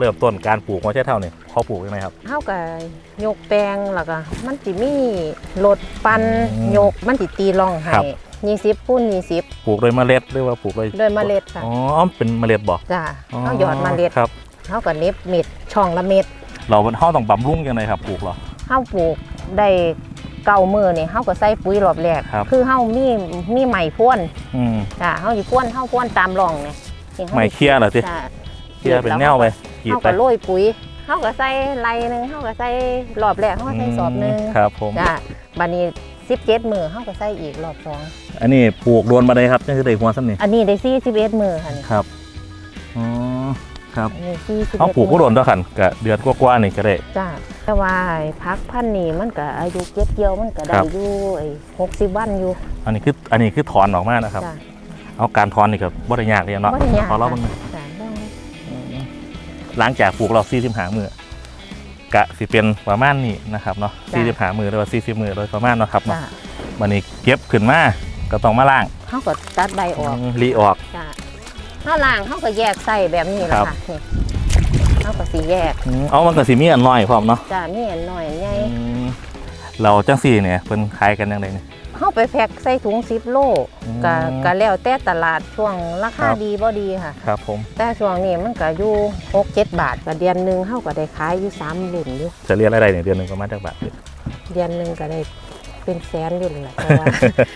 เริ่มต้นการปลูกหัวไชเท้าเนี่ยเขาปลูกยังไงครับ เฮาก็ยกแปลงแล้วก็มันสิมีรถปันอืมยกมันสิตีร่องให้ครับ20คูณ20ปลูกโดยเมล็ดหรือว่าปลูกโดยโดยเมล็ดค่ะอ๋อเป็นเมล็ดบอกจ้าเฮาหยอดเมล็ดครับ เฮาก็เน็บเม็ดช่องละเม็ดเราเฮาต้องบำรุงยังไงครับปลูกเหรอ เฮาปลูกได้เก้ามือนี่เฮาก็ใส่ปุ๋ยรอบแรกครับ คือเฮามีมีไหมพ่วนอืมจ้าเฮาสิพ่วนเฮาพ่วนตามร่องเนี่ยนี่ฮาไม่เคลียร์เหรอสิจ้าเคลียร์เป็นแนวไปก รีดเฮาไปก็โรยปุ๋ยเฮาก็ใส่ไรหนึงเฮาก็ใส่รอบแรกเฮาก็ใส่สอบหนึงครับผม จ้าบัดนี้17มือเฮาก็ใส่อีกรอบสองอันนี้ปลูกโดนมาเลยครับนี่คือได้หัวซ้ำนี่อันนี้ได้41มือค่ะนี่ครับอ๋อครับอันนี้41เขาปลูกก็โดนตัวขันกะเดือนกว่าๆนี่ก็ได้ จ้าแต่ว่าไอ้พักพันธุ์นี่มันก็อายุเก็บเกี่ยวมันก็ได้ครับ อยู่ไอ้60วันอยู่อันนี้คืออันนี้คือถอนออกมานะครับ จ้าเอาการถอนนี่ก็บ่ได้ยากเลยเนาะบ่ได้ยาก ขอเราบ้างจ้าได้ หลังจากปลูกเรา40หามือกะสิเป็นประมาณนี้นะครับเนาะ40หามือหรือว่า40มือโดยประมาณเนาะครับเนาะจ้าวันนี้เก็บขึ้นมาก็ต้องมาล้างเขาก็ตัดใบออกรีออกจ้าถ้าล่างเขาก็แยกใส่แบบนี้แหละครับค่ะนี่เขาก็สีแยกอืมเอามันก็สิมีอันน้อยพร้อมเนาะจ้ามีอันหน่อยอันใหญ่อืมเราจังสี่เนี่ยเพิ่นขายกันยังไงเนี่ย เขาไปแพ็คใส่ถุงซิปโลอืมก็ก็แล้วแต่ตลาดช่วงราครัคาบดีบ่ดีค่ะ ครับผม แต่ช่วงนี้มันก็อยู่หกเจ็ดบาทก็เดือนหนึ่งเขาก็ได้ขายอยู่สามหลุมอยู่จะเรียนอะไรเนี่ยเดือนหนึ่งประมาณจักบาทเดือนหนึ่งก็ได้เป็นแสนอยู่เลยแหละเพราะว่า